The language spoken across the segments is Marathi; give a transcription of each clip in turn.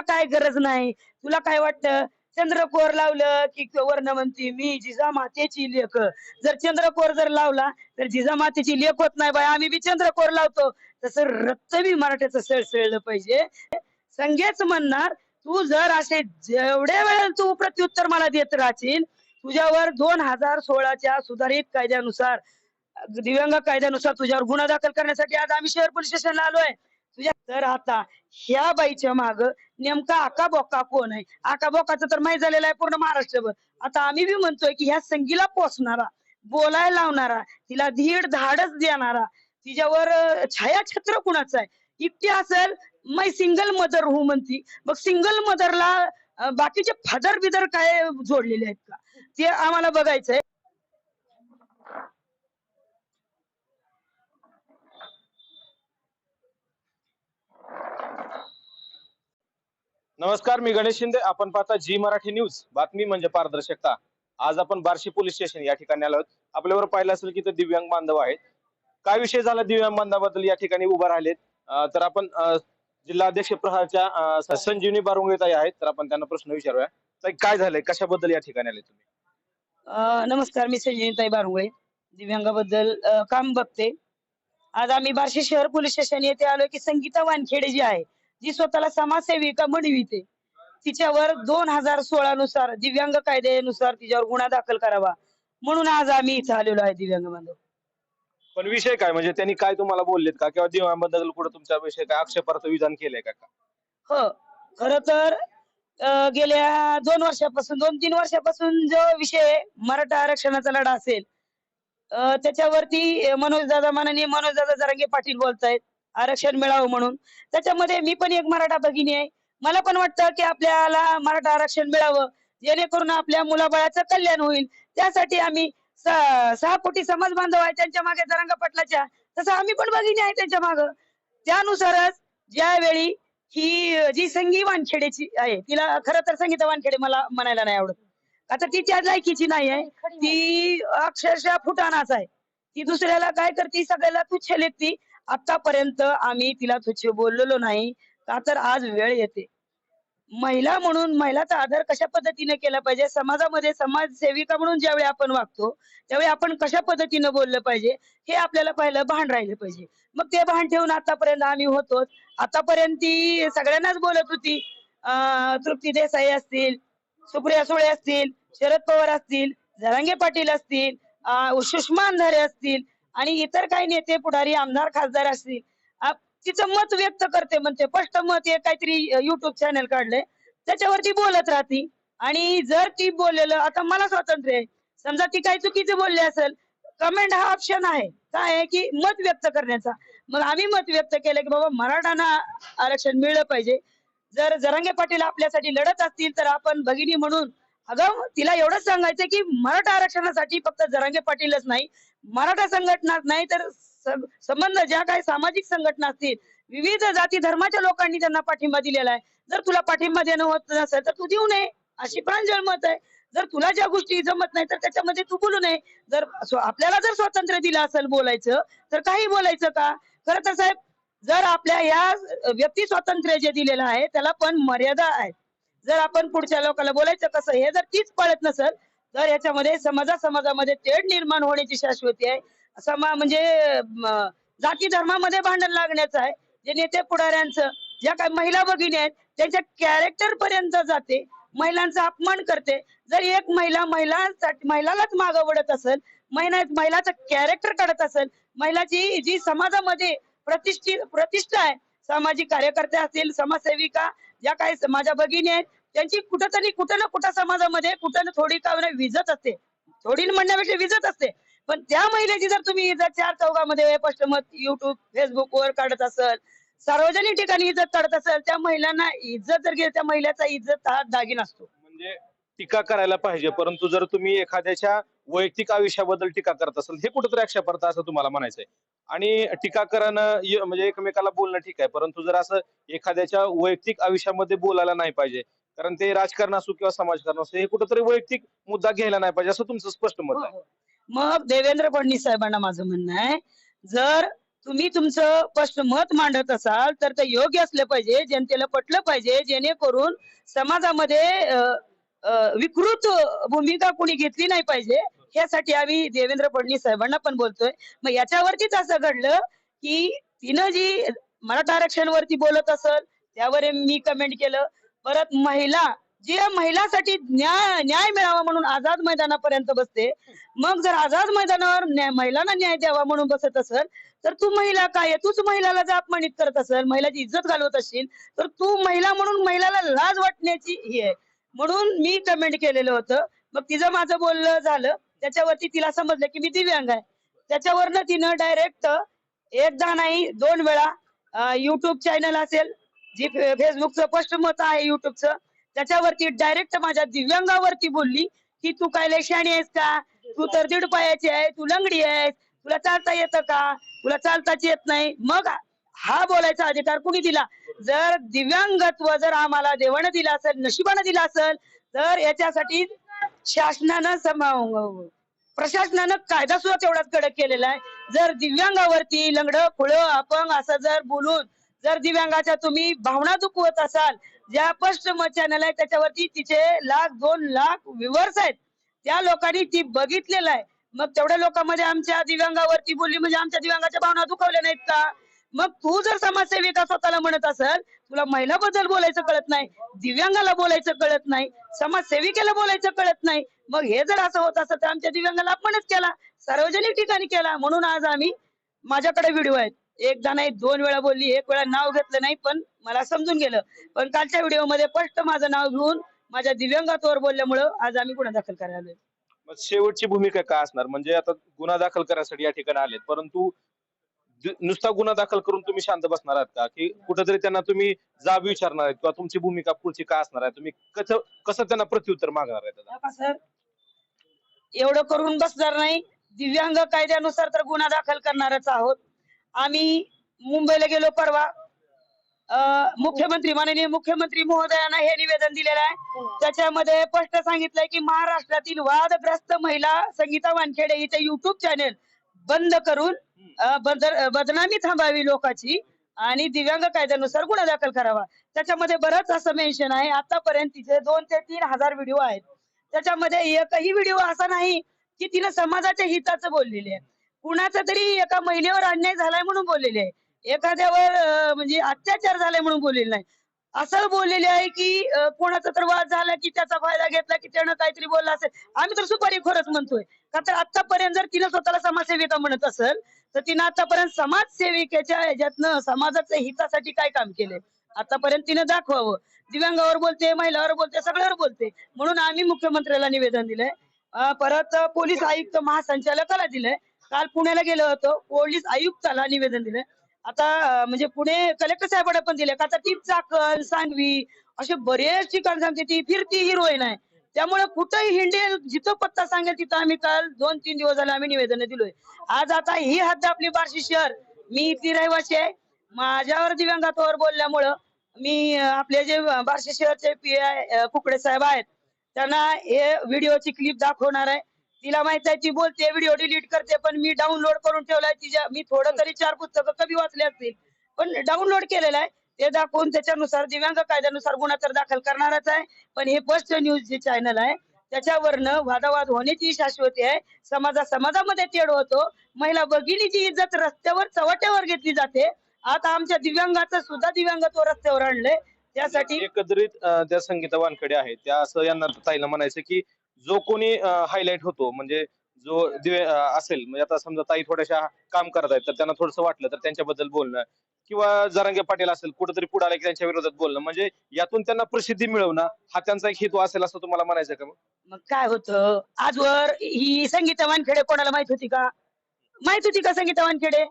तुला काय गरज नाही? तुला काय वाटतं? चंद्रकोर लावलं की वर्ण म्हणते मी जिजामातेची लेख जर चंद्रकोर जर लावला तर जिजामातेची लेख होत नाही बाय आम्ही बी चंद्रकोर लावतो. तसं रक्त बी मराठ्याचं सळसळलं पाहिजे. संगेच म्हणणार तू जर असे जेवढ्या वेळेला तू प्रत्युत्तर मला देत राहशील तुझ्यावर दोन हजार सोळाच्या सुधारित कायद्यानुसार दिव्यांग कायद्यानुसार तुझ्यावर गुन्हा दाखल करण्यासाठी आज आम्ही शहर पोलीस स्टेशनला आलोय. तर आता ह्या बाईच्या माग नेमका आका बोका कोण आहे? आका बोकाचं तर माहीत झालेलं आहे पूर्ण महाराष्ट्रभर. आता आम्ही बी म्हणतोय की ह्या संगीला पोचणारा बोलायला लावणारा तिला धीड धाडच देणारा तिच्यावर छायाछत्र कुणाचं आहे? इतकी असेल मै सिंगल मदर हो म्हणती. मग सिंगल मदरला बाकीचे फादर बिदर काय जोडलेले आहेत का? ते आम्हाला बघायचंय. नमस्कार मी गणेश शिंदे. आपण पाहता जी मराठी न्यूज. बातमी म्हणजे पारदर्शकता. आज आपण बार्शी पोलीस स्टेशन या ठिकाणी आलो आपल्यावर पाहिलं असेल की ते दिव्यांग बांधव आहेत. काय विषय झाला दिव्यांग बांधवाबद्दल या ठिकाणी उभा राहिलेत? तर आपण जिल्हा जिल्हाध्यक्ष प्रहारच्या संजीवनी बारुंगेताई आहेत. तर आपण त्यांना प्रश्न विचारूया. ताई काय झालंय? कशाबद्दल या ठिकाणी आले तुम्ही? नमस्कार मी संजयताई बारुंगळे दिव्यांगाबद्दल काम बघते. आज आम्ही बार्शी शहर पोलीस स्टेशन येथे आलो की संगीता वानखेडे जी आहे जी स्वतःला समाजसेविका म्हणविते तिच्यावर दोन हजार सोळा नुसार दिव्यांग कायद्यानुसार तिच्यावर गुन्हा दाखल करावा. म्हणून आज आम्ही इथं आलेलो आहे दिव्यांग बांधव पण विषय काय? म्हणजे त्यांनी काय तुम्हाला बोललेत का? किंवा दिव्यांगाबद्दल कुठं तुमच्या विषय काय? आक्षेपार्थ विधान केलंय का? हो. खर तर गेल्या दोन वर्षापासून दोन तीन वर्षापासून जो विषय मराठा आरक्षणाचा लढा असेल त्याच्यावरती अं, मनोजदादा माननीय मनोजदादा जरांगे पाटील बोलतायत आरक्षण मिळावं म्हणून. त्याच्यामध्ये मी पण एक मराठा भगिनी आहे. मला पण वाटतं की आपल्याला मराठा आरक्षण मिळावं जेणेकरून आपल्या मुलाबाळाचं कल्याण होईल. त्यासाठी आम्ही सहा कोटी समाज बांधव आहे त्यांच्या मागे जरांगा पाटलाच्या. तसं आम्ही पण भगिनी आहे त्यांच्या मागं. त्यानुसारच ज्यावेळी ही जी संगी वानखेडेची आहे तिला खरं तर संगीता वानखेडे मला म्हणायला नाही आवडत. आता ती त्या लायकीची नाही आहे ती अक्षरशः फुटाणाच आहे ती दुसऱ्याला काय करते? सगळ्याला तुच्छ लेखती. आतापर्यंत आम्ही तिला तुच्छ बोललेलो नाही. का तर आज वेळ येते. महिला म्हणून महिलाचा आदर कशा पद्धतीने केला पाहिजे? समाजामध्ये समाजसेविका म्हणून ज्यावेळी आपण वागतो त्यावेळी आपण कशा पद्धतीने बोललं पाहिजे? हे आपल्याला पहिलं भान राहिलं पाहिजे. मग ते भान ठेवून आतापर्यंत आम्ही होतो आतापर्यंत ती सगळ्यांनाच बोलत होती. अं, तृप्ती देसाई असतील सुप्रिया सुळे असतील शरद पवार असतील जरांगे पाटील असतील सुषमा अंधारे असतील आणि इतर काही नेते पुढारी आमदार खासदार असतील. तिचं मत व्यक्त करते म्हणते. स्पष्ट मत हे काहीतरी युट्यूब चॅनल काढलंय. त्याच्यावरती बोलत राहती. आणि जर ती बोललेलं आता मला स्वातंत्र्य आहे. समजा ती काही चुकीचं बोलली असेल कमेंट हा ऑप्शन आहे. काय आहे? की मत व्यक्त करण्याचा. मग आम्ही मत व्यक्त केलं की बाबा मराठांना आरक्षण मिळलं पाहिजे. जर जरांगे पाटील आपल्यासाठी लढत असतील तर आपण भगिनी म्हणून अगं तिला एवढंच सांगायचं की मराठा आरक्षणासाठी फक्त जरांगे पाटीलच नाही. मराठा संघटनात नाही तर संबंध ज्या काही सामाजिक संघटना असतील विविध जाती धर्माच्या लोकांनी त्यांना पाठिंबा दिलेला आहे. जर तुला पाठिंबा देणं होत नसेल तर तू देऊ नये. अशी प्रांजळ मत आहे. जर तुला ज्या गोष्टी जमत नाही तर त्याच्यामध्ये तू बोलू नये. जर स्व- आपल्याला जर स्वातंत्र्य दिलं असेल बोलायचं तर काही बोलायचं का? खरं तर साहेब जर आपल्या या व्यक्ती स्वातंत्र्य जे दिलेलं आहे त्याला पण मर्यादा आहे. जर आपण पुढच्या लोकांना बोलायचं कसं हे जर तीच पळत नसेल तर याच्यामध्ये समाजा समाजामध्ये तेढ निर्माण होण्याची शाश्वती आहे. समा म्हणजे जाती धर्मामध्ये भांडण लागण्याचं आहे. जे नेते पुढाऱ्यांचं ज्या काही महिला भगिनी आहेत त्यांच्या कॅरेक्टर पर्यंत जाते. महिलांचा अपमान करते. जर एक महिला महिलांसाठी महिलालाच मागं वडत असेल महिला महिलाचं कॅरेक्टर काढत असेल महिलाची जी समाजामध्ये प्रतिष्ठित प्रतिष्ठा आहे. सामाजिक कार्यकर्ते असतील समाजसेविका ज्या काही माझ्या भगिनी आहेत त्यांची कुठं तरी कुठं ना कुठं समाजामध्ये कुठं ना थोडी का विजत असते. थोडी म्हणण्यापेक्षा विजत असते. पण त्या महिलेची जर तुम्ही इज्जत चार चौघामध्ये स्पष्ट मत युट्यूब फेसबुक वर काढत असेल सार्वजनिक ठिकाणी इज्जत काढत असेल त्या महिलांना इज्जत जर गेली त्या महिलाचा इज्जत हा दागिन असतो. म्हणजे टीका करायला पाहिजे परंतु जर तुम्ही एखाद्याच्या वैयक्तिक आयुष्याबद्दल टीका करत असाल हे कुठेतरी आक्षेपार्थ असं तुम्हाला म्हणायचंय. आणि टीका करणं म्हणजे एकमेकाला बोलणं ठीक आहे. परंतु जर असं एखाद्याच्या वैयक्तिक आयुष्यामध्ये बोलायला नाही पाहिजे कारण ते राजकारण असो किंवा समाजकारण असो हे कुठेतरी वैयक्तिक मुद्दा घ्यायला नाही पाहिजे असं तुमचं स्पष्ट मत आहे. हो, मग देवेंद्र फडणवीस साहेबांना माझं म्हणणं आहे जर तुम्ही तुमचं स्पष्ट मत मांडत असाल तर ते योग्य असलं पाहिजे जनतेला पटलं पाहिजे जेणेकरून समाजामध्ये विकृत भूमिका कोणी घेतली नाही पाहिजे यासाठी आम्ही देवेंद्र फडणवीस साहेबांना पण बोलतोय. मग याच्यावरतीच असं घडलं की तिनं जी मराठा आरक्षणवरती बोलत असल त्यावर मी कमेंट केलं. परत महिला जी महिलासाठी न्याय न्याय मिळावा म्हणून आझाद मैदानापर्यंत बसते. मग जर आझाद मैदानावर न्याय- महिलांना न्याय द्यावा म्हणून बसत असेल तर तू महिला काय तूच महिलाला जर अपमानित करत असेल महिलाची इज्जत घालवत असशील तर तू महिला म्हणून महिलाला लाज वाटण्याची ही आहे. म्हणून मी कमेंट केलेलं होतं. मग तिचं माझं बोलणं झालं. त्याच्यावरती तिला समजलं की मी दिव्यांग आहे. त्याच्यावरनं तिनं डायरेक्ट एकदा नाही दोन वेळा युट्यूब चॅनल असेल जी फे- फेसबुकचं फर्स्ट मत आहे युट्यूबचं त्याच्यावरती डायरेक्ट माझ्या दिव्यांगावरती बोलली की तू काय लय आहेस का? तू तर दीड पायाची आहे तू लंगडी आहेस तुला चालता येतं का? तुला चालताच येत नाही. मग हा बोलायचा अधिकार कुणी दिला? जर दिव्यांगत्व जर आम्हाला देवानं दिलं असेल नशिबानं दिलं असेल तर याच्यासाठी शासनानं सम- प्रशासनानं कायदा सुद्धा तेवढाच कडक केलेला आहे. जर दिव्यांगावरती लंगड खुळ अपंग असं जर बोलून जर दिव्यांगाच्या तुम्ही भावना दुखवत असाल ज्या स्पष्ट मत चॅनल आहे त्याच्यावरती तिचे लाख दोन लाख व्ह्युअर्स आहेत. त्या लोकांनी ती बघितलेलं आहे. मग तेवढ्या लोकांमध्ये आमच्या दिव्यांगावरती बोलली म्हणजे आमच्या दिव्यांगाच्या भावना दुखवल्या नाहीत का? मग तू जर समाजसेविका स्वतःला म्हणत असेल तुला महिलाबद्दल बोलायचं कळत नाही दिव्यांगाला बोलायचं कळत नाही समाजसेविकेला बोलायचं कळत नाही मग हे जर असं होत असं तर आमच्या दिव्यांगाला आपणच केला सार्वजनिक ठिकाणी केला. म्हणून आज आम्ही माझ्याकडे व्हिडिओ आहेत. एकदा नाही दोन वेळा बोलली एक वेळा नाव घेतलं नाही पण मला समजून गेलं. पण कालच्या व्हिडिओमध्ये स्पष्ट माझं नाव घेऊन माझ्या दिव्यांगात्वावर बोलल्यामुळं आज आम्ही गुन्हा दाखल करायला आलोय. मग शेवटची भूमिका काय असणार? म्हणजे आता गुन्हा दाखल करायसाठी या ठिकाणी आलेत. परंतु नुसता गुन्हा दाखल करून तुम्ही शांत बसणार आहात का? की कुठेतरी त्यांना तुम्ही जाब विचारणार आहेत किंवा तुमची भूमिका पुढची काय असणार आहे? तुम्ही कसं कसं त्यांना प्रत्युत्तर मागणार आहे सर एवढं करून बसणार नाही. दिव्यांग कायद्यानुसार तर गुन्हा दाखल करणारच आहोत. आम्ही मुंबईला गेलो परवा. अं, मुख्यमंत्री माननीय मुख्यमंत्री महोदयांना हे निवेदन दिलेलं आहे. त्याच्यामध्ये स्पष्ट सांगितलंय की महाराष्ट्रातील वादग्रस्त महिला संगीता वानखेडे हिचे युट्यूब चॅनेल बंद करून बदनामी थांबावी लोकांची आणि दिव्यांग कायद्यानुसार गुन्हा दाखल करावा. त्याच्यामध्ये बरंच असं मेन्शन आहे. आतापर्यंत तिचे दोन ते तीन हजार व्हिडिओ आहेत. त्याच्यामध्ये एकही व्हिडिओ असा नाही की तिनं समाजाच्या हिताचं बोललेले आहे. कुणाचा तरी एका महिलेवर अन्याय झालाय म्हणून बोललेले आहे. एखाद्यावर म्हणजे अत्याचार झालाय म्हणून बोललेले नाही. असं बोललेले आहे की कोणाचा तर वाद झाला की त्याचा फायदा घेतला की त्यानं काहीतरी बोलला असेल. आम्ही तर सुपारी खोरच म्हणतोय. का तर आतापर्यंत जर तिनं स्वतःला समाजसेविका म्हणत असेल तर तिनं आतापर्यंत समाजसेविकेच्या ह्याच्यातनं समाजाच्या हितासाठी काय काम केलंय? आतापर्यंत तिनं दाखवावं. दिव्यांगावर बोलते महिलावर बोलते सगळ्यावर बोलते. म्हणून आम्ही मुख्यमंत्र्याला निवेदन दिलंय. परत पोलीस आयुक्त महासंचालकाला दिलंय. काल पुण्याला गेलो होतो. पोलीस आयुक्ताला निवेदन दिलंय. आता म्हणजे पुणे कलेक्टर साहेबांना पण दिले का आता ती चाकण सांगवी असे बरेच ठिकाण सांगते ती. फिरती हिरोईन आहे. त्यामुळे कुठंही हिंडेल जिथं पत्ता सांगेल तिथं आम्ही काल दोन तीन दिवस झाले आम्ही निवेदन दिलोय. आज आता ही हद्द आपली बार्शी शहर. मी इथली रहिवासी आहे. माझ्यावर दिव्यांगात्वावर बोलल्यामुळं मी आपले जे बार्शी शहरचे पी आय कुकडे साहेब आहेत त्यांना हे व्हिडिओची क्लिप दाखवणार आहे. तिला माहीत आहे ती बोलते व्हिडिओ डिलीट करते पण मी डाउनलोड करून ठेवलाय. तिच्या मी थोडं तरी चार पुस्तकं कमी वाचले असतील. पण डाउनलोड केलेलं आहे. ते दाखवून त्याच्यानुसार दिव्यांग कायद्यानुसार गुन्हा तर दाखल करणारच आहे. पण हे फर्स्ट न्यूज जे चॅनल आहे त्याच्यावरनं वादावाद होण्याची शाश्वती आहे. समाजा समाजामध्ये तेढ होतो. महिला भगिनीची इज्जत रस्त्यावर चव्हाट्यावर घेतली जाते. आता आमच्या दिव्यांगाचं सुद्धा दिव्यांगत्व रस्त्यावर आणलंय. त्यासाठी एकंदरीत अं, त्या संगीता वानकडे आहेत त्या असं यांना ताईला म्हणायचं की जो कोणी हायलाइट होतो म्हणजे जो दिवे असेल म्हणजे आता समजा ताई थोड्याशा काम करत आहेत तर त्यांना थोडस वाटलं तर त्यांच्याबद्दल बोलणं. किंवा जरांगे पाटील असेल कुठेतरी पुढे आले की त्यांच्या विरोधात बोलणं. म्हणजे यातून त्यांना प्रसिद्धी मिळवणं हा त्यांचा एक हेतू असेल असं तुम्हाला म्हणायचं का मग? मग काय होतं? आजवर ही संगीता वानखेडे कोणाला माहीत होती का? माहीत होती का संगीता वानखेडे?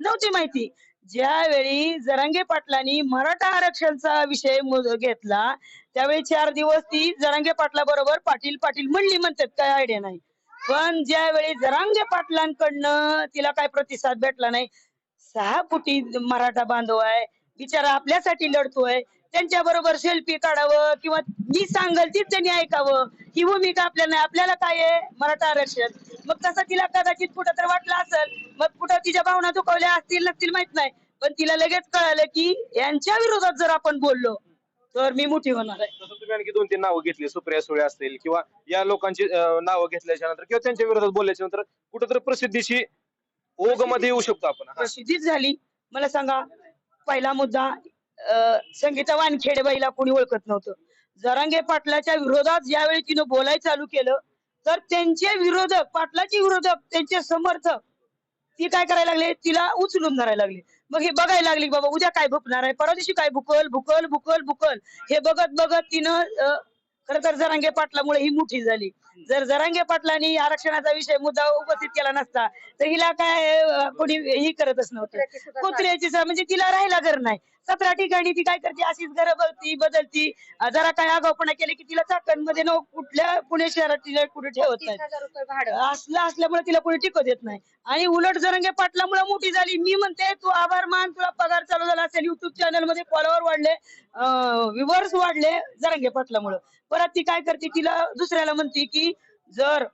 नव्हती माहिती. ज्यावेळी जरांगे पाटलांनी मराठा आरक्षणचा विषय घेतला त्यावेळी चार दिवस ती जरांगे पाटला बरोबर पाटील पाटील म्हणली म्हणतात काय आयडिया नाही. पण ज्यावेळी जरांगे पाटलांकडनं तिला काय प्रतिसाद भेटला नाही सहा कोटी मराठा बांधव आहे बिचारा आपल्यासाठी लढतोय त्यांच्या बरोबर सेल्फी काढावं किंवा मी सांगल तीच त्यांनी ऐकावं ही भूमिका आपल्याला नाही आपल्याला काय आहे? मराठा आरक्षण. मग तसं तिला कदाचित कुठं तर वाटलं असेल मग कुठं तिच्या भावना दुखवल्या असतील नसतील माहीत नाही. पण तिला लगेच कळालं की यांच्या विरोधात जर आपण बोललो तर मी मोठी होणार आहे. तसं तुम्ही आणखी दोन तीन नावं घेतली. सुप्रिया सुळे असतील किंवा या लोकांची अं, नावं घेतल्याच्या नंतर किंवा त्यांच्या विरोधात बोलल्याच्या नंतर कुठेतरी प्रसिद्धीशी ओघमध्ये येऊ शकतो आपण. हा. प्रसिद्धीच झाली. मला सांगा पहिला मुद्दा अं, संगीता वानखेडे बाईला कोणी ओळखत नव्हतं. जरांगे पाटलाच्या विरोधात ज्यावेळी तिनं बोलाय चालू केलं तर त्यांचे विरोधक पाटलाचे विरोधक त्यांचे समर्थक ती काय करायला लागले? तिला उचलून धरायला लागले. मग हे बघायला लागली बाबा उद्या काय भुकणार आहे? परवा दिवशी काय भुकल? भुकल भुकल भुकल. हे बघत बघत तिनं खर तर जरांगे पाटलामुळे ही मोठी झाली. जर जरांगे पाटलांनी आरक्षणाचा विषय मुद्दा उपस्थित केला नसता तर हिला काय कोणी ही करतच नव्हतं. कुत्र्याची म्हणजे तिला राहायला घर नाही. सतरा ठिकाणी ती काय करते अशीच घर बघती बदलती. जरा काय आगाऊपणा केले की तिला चाकणमध्ये न कुठल्या पुणे शहरात तिला कुठे ठेवत नाही. असलं असल्यामुळे तिला कोणी टिकत देत नाही. आणि उलट जरंगे पाटलामुळे मोठी झाली. मी म्हणते तू आभार मान तुला पगार चालू झाला असेल. युट्यूब चॅनलमध्ये फॉलोअर वाढले व्ह्युअर्स वाढले जरंगे पाटलामुळे. परत ती काय करते तिला दुसऱ्याला म्हणते की जर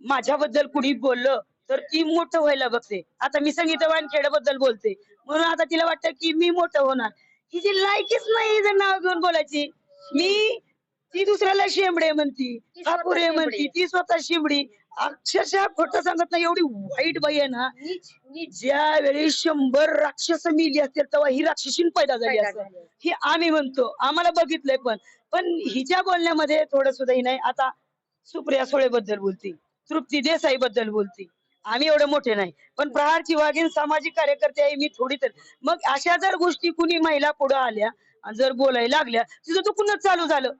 माझ्याबद्दल कुणी बोललं तर ती मोठं व्हायला बघते. आता मी संगीता वानखेड्याबद्दल बोलते. म्हणून आता तिला वाटतं की मी मोठं होणार. हिची लायकीच नाही जर नाव घेऊन बोलायची. मी ती दुसऱ्याला शेंबडे म्हणती कापुरे शेंबडी. म्हणती ती स्वतः शिमडी अक्षरशः खोटं सांगत नाही एवढी वाईट बाई आहे ना. ज्या वेळी शंभर राक्षस मिली असतील तेव्हा ही राक्षसीन पैदा झाली पैदा असं. झाली. ही आम्ही म्हणतो. आम्हाला बघितलंय पण. पण हिच्या बोलण्यामध्ये थोडं सुद्धा ही नाही. आता सुप्रिया सुळे बद्दल बोलती. तृप्ती देसाई बद्दल बोलती. आम्ही एवढे मोठे नाही. पण प्रहारची वाघीण सामाजिक कार्यकर्ते आहे मी थोडी तर. मग अशा जर गोष्टी कुणी महिला पुढे आल्या आणि जर बोलायला लागल्या तिचं चुकूनच चालू झालं?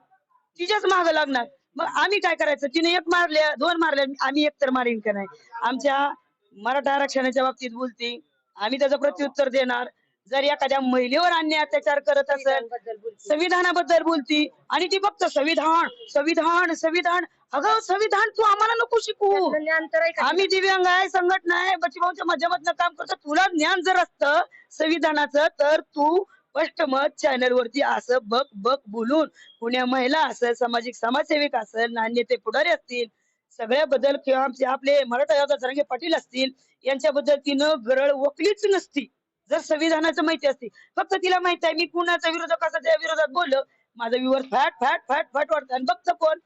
तिच्याच माग लागणार. मग आम्ही काय करायचं? तिने एक मारल्या दोन मारल्या आम्ही एक तर मारीन का नाही? आमच्या मराठा आरक्षणाच्या बाबतीत बोलते आम्ही त्याचं प्रत्युत्तर देणार जर एखाद्या महिलेवर अन्याय अत्याचार करत असेल. संविधानाबद्दल बोलती. आणि ती फक्त संविधान संविधान संविधान. अगं संविधान तू आम्हाला नको शिकू. आम्ही दिव्यांग आहे संघटना आहे बच्चूभाऊच्या माध्यमातून काम करतो. तुला ज्ञान जर असतं संविधानाचं तर तू स्पष्ट मत चॅनल वरती असं बघ बघ बोलून. पुण्या महिला असेल सामाजिक समाजसेविक असेल नान्यते पुढारी असतील सगळ्याबद्दल किंवा आमचे आपले मराठा योद्धा जरांगे पाटील असतील यांच्याबद्दल तिनं गरळ वकलीच नसती. जर संविधानाचं माहिती असती फक्त तिला माहीत आहे मी कुणाचा विरोधक असं त्या विरोधात बोललो माझं विवर फॅट फॅट फॅट फॅट वाटतं. आणि बघतं कोण?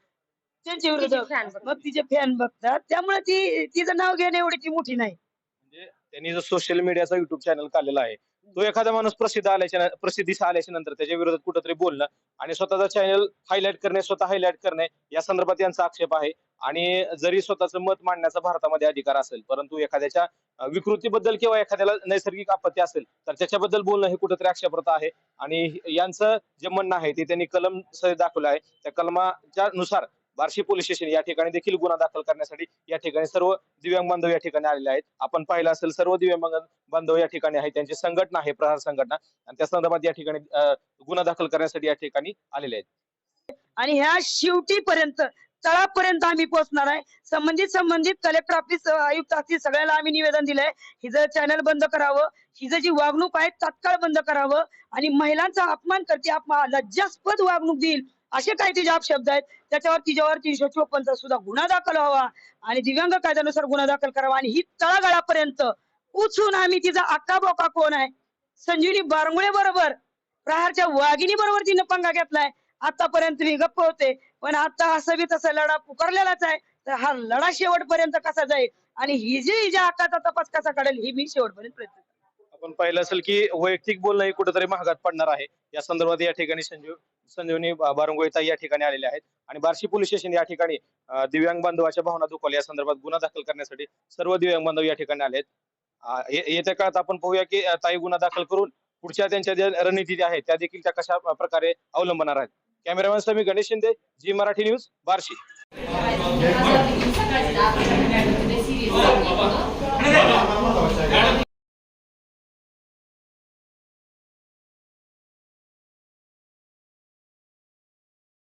त्यांचे तिचे विरोधक. fan बघतात. मग तिचे फॅन बघतात. त्यामुळे ती तिचं नाव घेणं एवढी ती मोठी नाही. म्हणजे त्यांनी जो सोशल मीडियाचा युट्यूब चॅनल काढलेला आहे तो एखादा माणूस प्रसिद्ध आल्याच्या प्रसिद्धीस आल्याच्यानंतर त्याच्या विरोधात कुठंतरी बोलणं आणि स्वतःचा चॅनल हायलाईट करणे स्वतः हायलाईट करणे या संदर्भात यांचा आक्षेप आहे. आणि जरी स्वतःचं मत मांडण्याचा भारतामध्ये अधिकार असेल परंतु एखाद्याच्या विकृतीबद्दल किंवा एखाद्याला नैसर्गिक आपत्ती असेल तर त्याच्याबद्दल बोलणं हे कुठंतरी आक्षेपार्ह आहे. आणि यांचं जे म्हणणं आहे ते त्यांनी कलम दाखवलं आहे. त्या कलमाच्या नुसार बार्शी पोलीस स्टेशन या ठिकाणी देखील गुन्हा दाखल करण्यासाठी या ठिकाणी सर्व दिव्यांग बांधव या ठिकाणी आलेले आहेत. आपण पाहिलं असेल सर्व दिव्यांग बांधव- या ठिकाणी आहेत. त्यांची संघटना आहे प्रहार संघटना. आणि त्या संदर्भात या ठिकाणी गुन्हा दाखल करण्यासाठी या ठिकाणी आलेले आहेत. आणि ह्या शेवटीपर्यंत तळापर्यंत आम्ही पोहोचणार आहे. संबंधित संबंधित कलेक्टर ऑफिस आयुक्त असतील सगळ्याला आम्ही निवेदन दिलंय. हिचं चॅनल बंद करावं हिचं जी वागणूक आहे तात्काळ बंद करावं आणि महिलांचा अपमान करते लज्जास्पद वागणूक देईल असे काही तिचे शब्द आहेत. त्याच्यावर तिच्यावर तीनशे चोपन्नचा सुद्धा गुन्हा दाखल व्हावा आणि दिव्यांग कायद्यानुसार गुन्हा दाखल करावा आणि ही तळागाळापर्यंत उचून आम्ही तिचा अक्का बोका कोण आहे? संजीवनी बारमुळे बरोबर प्रहारच्या वाघिणी बरोबर तिने पंगा घेतलाय. आतापर्यंत मी गप्प होते पण आता हा सभी तसा लढा पुकारलेलाच आहे. तर हा लढा शेवटपर्यंत कसा जाईल आणि ही जी हिच्या हक्काचा तपास कसा काढेल ही मी शेवटपर्यंत प्रयत्न आपण पाहिलं असेल की वैयक्तिक बोलणं हे कुठेतरी महागात पडणार आहे. या संदर्भात या ठिकाणी संजीव संजीवनी बारंगोळीता या ठिकाणी आलेल्या आहेत. आणि बार्शी पोलीस स्टेशन या ठिकाणी दिव्यांग बांधवाच्या भावना दुखवल्या या संदर्भात गुन्हा दाखल करण्यासाठी सर्व दिव्यांग बांधव या ठिकाणी आले आहेत येत्या काळात आपण पाहूया की ताई गुन्हा दाखल करून पुढच्या त्यांच्या ज्या रणनीती ज्या आहेत त्या देखील त्या कशा प्रकारे अवलंबणार आहेत. Cameraman Swami Ganesh Shinde Zee Marathi news Barshi.